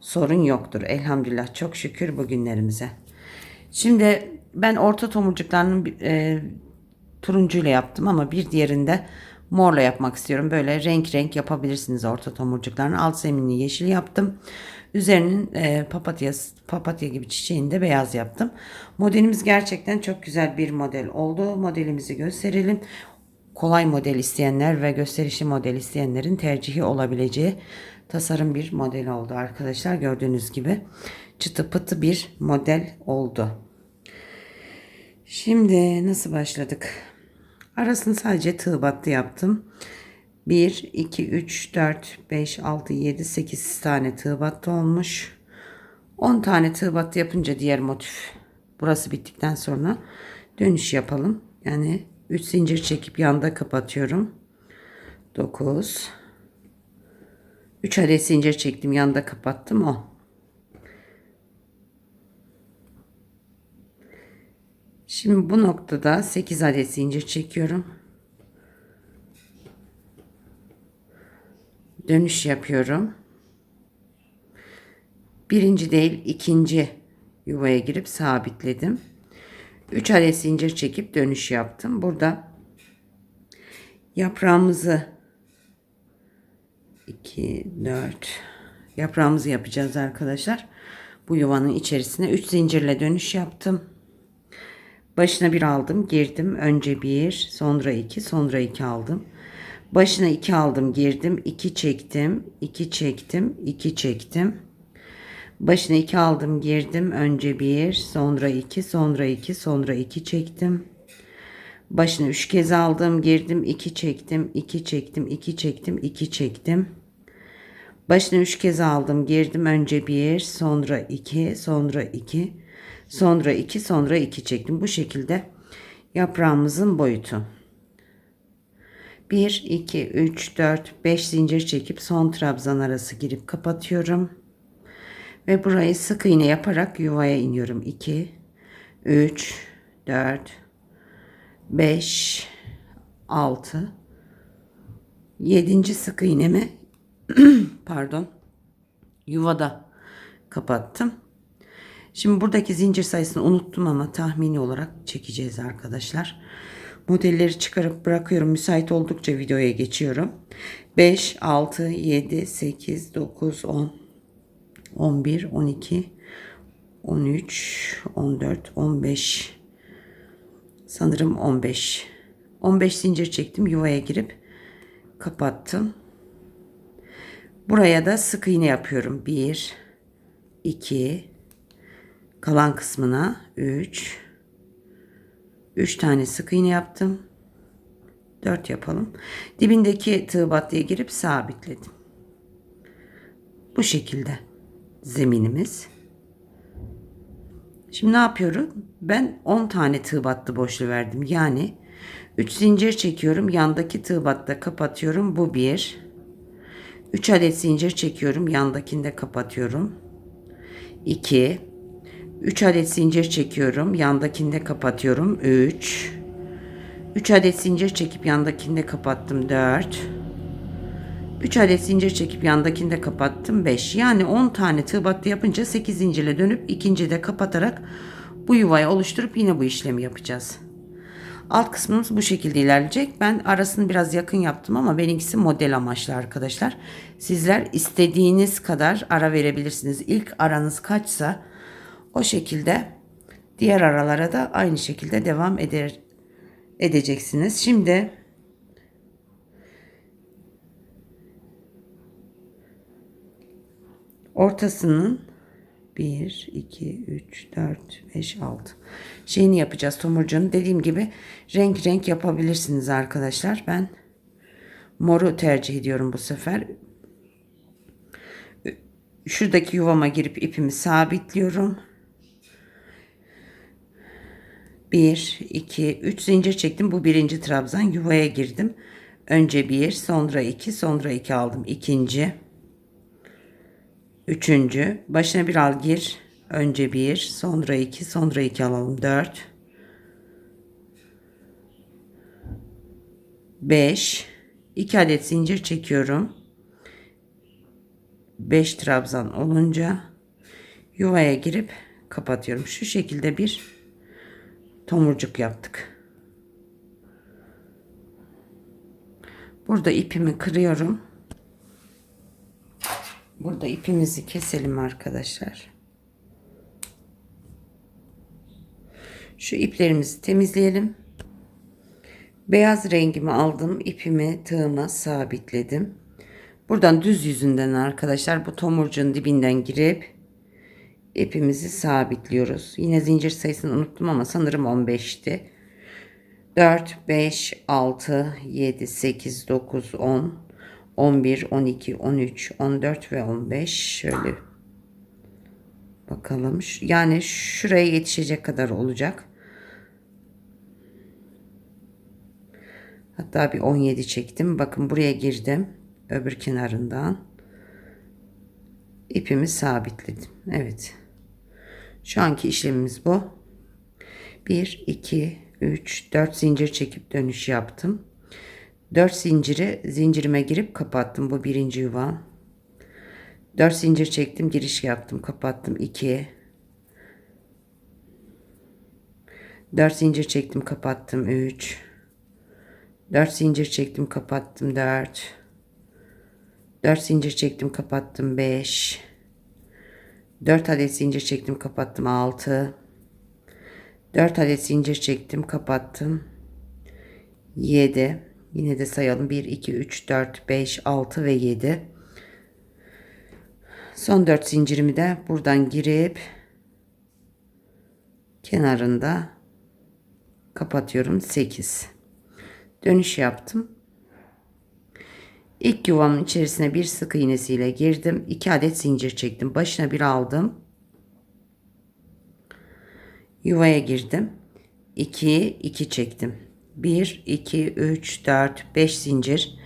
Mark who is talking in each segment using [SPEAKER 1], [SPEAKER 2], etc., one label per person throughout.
[SPEAKER 1] sorun yoktur. Elhamdülillah çok şükür bugünlerimize. Şimdi ben orta tomurcuklarının e, turuncuyla yaptım ama bir diğerinde morla yapmak istiyorum. Böyle renk renk yapabilirsiniz orta tomurcuklarını. Alt zeminini yeşil yaptım. Üzerinin e, papatya, papatya gibi çiçeğini de beyaz yaptım. Modelimiz gerçekten çok güzel bir model oldu. Modelimizi gösterelim. Kolay model isteyenler ve gösterişli model isteyenlerin tercihi olabileceği tasarım bir model oldu arkadaşlar. Gördüğünüz gibi çıtı pıtı bir model oldu. Şimdi nasıl başladık? Arasını sadece tığ battı yaptım. 1, 2, 3, 4, 5, 6, 7, 8 tane tığ battı olmuş. 10 tane tığ battı yapınca diğer motif burası bittikten sonra dönüş yapalım. Yani 3 zincir çekip yanda kapatıyorum. 9 3 adet zincir çektim yanda kapattım o. Şimdi bu noktada 8 adet zincir çekiyorum. Dönüş yapıyorum. Birinci değil ikinci yuvaya girip sabitledim. 3 adet zincir çekip dönüş yaptım. Burada yaprağımızı 2 4 yaprağımızı yapacağız arkadaşlar. Bu yuvanın içerisine 3 zincirle dönüş yaptım. Başına bir aldım, girdim. Önce bir, sonra iki, sonra iki aldım. Başına iki aldım, girdim. iki çektim, iki çektim, iki çektim. Başına iki aldım, girdim. Önce bir, sonra iki, sonra iki, sonra iki çektim. Başına üç kez aldım, girdim. iki çektim, iki çektim, iki çektim, iki çektim. Başına üç kez aldım, girdim. Önce bir, sonra iki, sonra iki, sonra iki, sonra iki çektim. Bu şekilde yaprağımızın boyutu. 1, 2, 3, 4, 5 zincir çekip son trabzan arası girip kapatıyorum. Ve burayı sık iğne yaparak yuvaya iniyorum. 2, 3, 4, 5, 6, 7. sık iğnemi pardon yuvada kapattım. Şimdi buradaki zincir sayısını unuttum ama tahmini olarak çekeceğiz arkadaşlar. Modelleri çıkarıp bırakıyorum. Müsait oldukça videoya geçiyorum. 5, 6, 7, 8, 9, 10, 11, 12, 13, 14, 15. Sanırım 15. 15 zincir çektim. Yuvaya girip kapattım. Buraya da sık iğne yapıyorum. 1, 2, kalan kısmına 3, 3 tane sık iğne yaptım. 4 yapalım. Dibindeki tığ battıya girip sabitledim. Bu şekilde zeminimiz. Şimdi ne yapıyorum? Ben 10 tane tığ battı boşlu verdim. Yani 3 zincir çekiyorum. Yandaki tığ batta kapatıyorum. Bu 1. 3 adet zincir çekiyorum. Yandakinde kapatıyorum. 2. 3 adet zincir çekiyorum. Yandakinde kapatıyorum. 3. 3 adet zincir çekip yandakinde kapattım. 4. 3 adet zincir çekip yandakinde kapattım 5. Yani 10 tane tığ battı yapınca 8 zincirle dönüp ikinci de kapatarak bu yuvayı oluşturup yine bu işlemi yapacağız. Alt kısmımız bu şekilde ilerleyecek. Ben arasını biraz yakın yaptım ama benimkisi model amaçlı arkadaşlar. Sizler istediğiniz kadar ara verebilirsiniz. İlk aranız kaçsa o şekilde diğer aralara da aynı şekilde devam eder edeceksiniz. Şimdi ortasının 1, 2, 3, 4, 5, 6 şeyini yapacağız tomurcuğunu. Dediğim gibi renk renk yapabilirsiniz arkadaşlar. Ben moru tercih ediyorum bu sefer. Şuradaki yuvama girip ipimi sabitliyorum. 1, 2, 3 zincir çektim. Bu birinci trabzan yuvaya girdim. Önce 1, sonra 2, sonra 2 aldım. İkinci. Üçüncü. Başına bir al gir. Önce 1, sonra 2, sonra 2 alalım. 4. 5. 2 adet zincir çekiyorum. 5 trabzan olunca yuvaya girip kapatıyorum. Şu şekilde bir tomurcuk yaptık. Burada ipimi kırıyorum. Burada ipimizi keselim arkadaşlar. Şu iplerimizi temizleyelim. Beyaz rengimi aldım. ipimi tığıma sabitledim. Buradan düz yüzünden arkadaşlar bu tomurcuğun dibinden girip ipimizi sabitliyoruz. Yine zincir sayısını unuttum ama sanırım 15'ti. 4, 5, 6, 7, 8, 9, 10, 11, 12, 13, 14 ve 15. Şöyle bakalım. Yani şuraya yetişecek kadar olacak. Hatta bir 17 çektim. Bakın buraya girdim. Öbür kenarından. ipimi sabitledim. Evet. Şu anki işlemimiz bu. 1, 2, 3, 4 zincir çekip dönüş yaptım. 4 zinciri zincirime girip kapattım. Bu birinci yuva. 4 zincir çektim. Giriş yaptım. Kapattım. 2. 4 zincir çektim. Kapattım. 3. 4 zincir çektim. Kapattım. 4. 4 zincir çektim. Kapattım. 5. 4 adet zincir çektim. Kapattım. 6. 4 adet zincir çektim. Kapattım. 7. Yine de sayalım. 1, 2, 3, 4, 5, 6 ve 7. Son 4 zincirimi de buradan girip kenarında kapatıyorum. 8. Dönüş yaptım. İlk yuvamın içerisine bir sık iğnesiyle girdim. 2 adet zincir çektim. Başına bir aldım. Yuvaya girdim. 2 2 çektim. 1 2 3 4 5 zincir.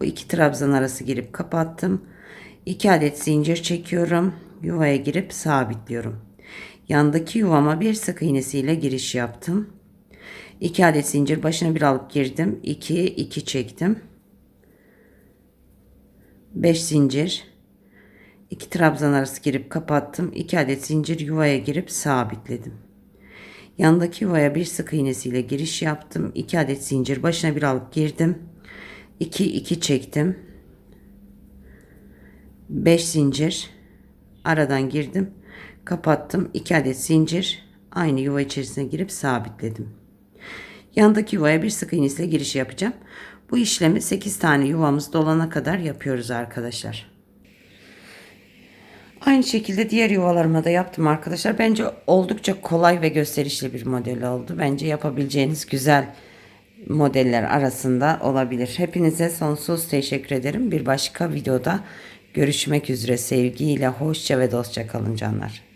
[SPEAKER 1] Bu iki trabzan arası girip kapattım. 2 adet zincir çekiyorum. Yuvaya girip sabitliyorum. Yandaki yuvama bir sık iğnesiyle giriş yaptım. 2 adet zincir başına bir alıp girdim. 2 2 çektim. 5 zincir. 2 trabzan arası girip kapattım. 2 adet zincir yuvaya girip sabitledim. Yandaki yuvaya bir sık iğnesiyle giriş yaptım. 2 adet zincir başına bir alıp girdim. 2 2 çektim. 5 zincir aradan girdim. Kapattım. 2 adet zincir aynı yuva içerisine girip sabitledim. Yandaki yuvaya bir sık iğnesiyle giriş yapacağım. Bu işlemi 8 tane yuvamız dolana kadar yapıyoruz arkadaşlar. Aynı şekilde diğer yuvalarıma da yaptım arkadaşlar. Bence oldukça kolay ve gösterişli bir model oldu. Bence yapabileceğiniz güzel modeller arasında olabilir. Hepinize sonsuz teşekkür ederim. Bir başka videoda görüşmek üzere sevgiyle hoşça ve dostça kalın canlar.